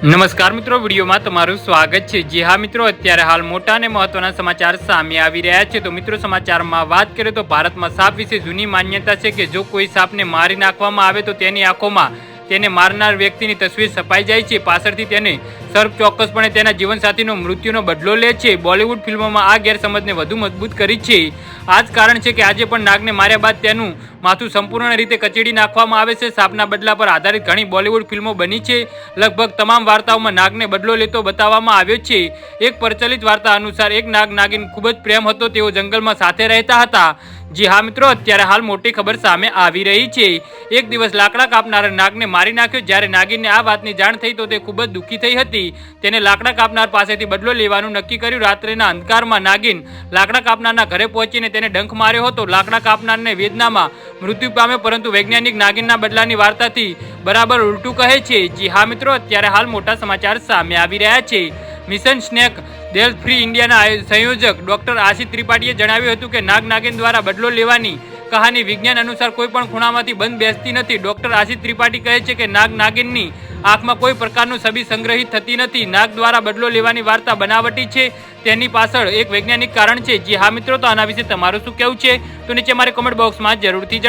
નમસ્કાર મિત્રો, વિડીયોમાં તમારું સ્વાગત છે. જી હા મિત્રો, અત્યારે હાલ મોટા અને મહત્વના સમાચાર સામે આવી રહ્યા છે. તો મિત્રો, સમાચારમાં વાત કરીએ તો ભારતમાં સાપ વિશે જૂની માન્યતા છે કે જો કોઈ સાપને મારી નાખવામાં આવે તો તેની આંખોમાં તેને મારનાર વ્યક્તિની તસવીર છપાઈ જાય છે. પાછળથી તેને સર્પ ચોક્કસપણે તેના જીવનસાથીનો મૃત્યુનો બદલો લે છે. બોલિવૂડ ફિલ્મોમાં આ ગેરસમજને વધુ મજબૂત કરી છે. આ જ કારણ છે કે આજે પણ નાગને માર્યા બાદ તેનું માથું સંપૂર્ણ રીતે કચેડી નાખવામાં આવે છે. સાપના બદલા પર આધારિત ઘણી બોલિવૂડ ફિલ્મો બની છે. લગભગ તમામ વાર્તાઓમાં નાગને બદલો લેતો બતાવવામાં આવ્યો છે. એક પ્રચલિત વાર્તા અનુસાર એક નાગ નાગિન ખૂબ જ પ્રેમ હતો. તેઓ જંગલમાં સાથે રહેતા હતા. જી હા મિત્રો, અત્યારે હાલ મોટી ખબર સામે આવી રહી છે. એક દિવસ લાકડા કાપનારા નાગને મારી નાખ્યો. જ્યારે નાગિનને આ વાતની જાણ થઈ તો તે ખૂબ જ દુઃખી થઈ હતી. તેને લાકડા કાપનાર પાસેથી બદલો લેવાનું નક્કી કર્યું. રાત્રેના અંધકારમાં નાગિન લાકડા કાપનારના ઘરે પહોંચીને તેને ડંખ માર્યો હતો. લાકડા કાપનારને વેદનામાં મૃત્યુ પામે પરંતુ વૈજ્ઞાનિક નાગિનના બદલાની વાર્તાથી બરાબર ઉલટું કહે છે, જી હા મિત્રો, અત્યારે હાલ મોટા સમાચાર સામે આવી રહ્યા છે. મિશન સ્નેક ડેલ ફ્રી ઇન્ડિયાના સંયોજક ડોક્ટર આશિષ ત્રિપાઠીએ જણાવ્યું હતું કે નાગ નાગિન દ્વારા બદલો લેવાની કહાની વિજ્ઞાન અનુસાર કોઈ પણ ખૂણામાંથી બંધ બેસતી નથી. ડોક્ટર આશિષ ત્રિપાઠી કહે છે કે નાગ નાગિનની આંખમાં કોઈ પ્રકારનું છબી સંગ્રહિત થતી નથી. નાગ દ્વારા બદલો લેવાની વાર્તા બનાવટી છે. તેની પાછળ એક વૈજ્ઞાનિક કારણ છે. જી હા મિત્રો, તો આના વિશે તમારું શું કહેવું છે? તો નીચે મારે કોમેન્ટ બોક્સમાં જરૂરથી જણાવો.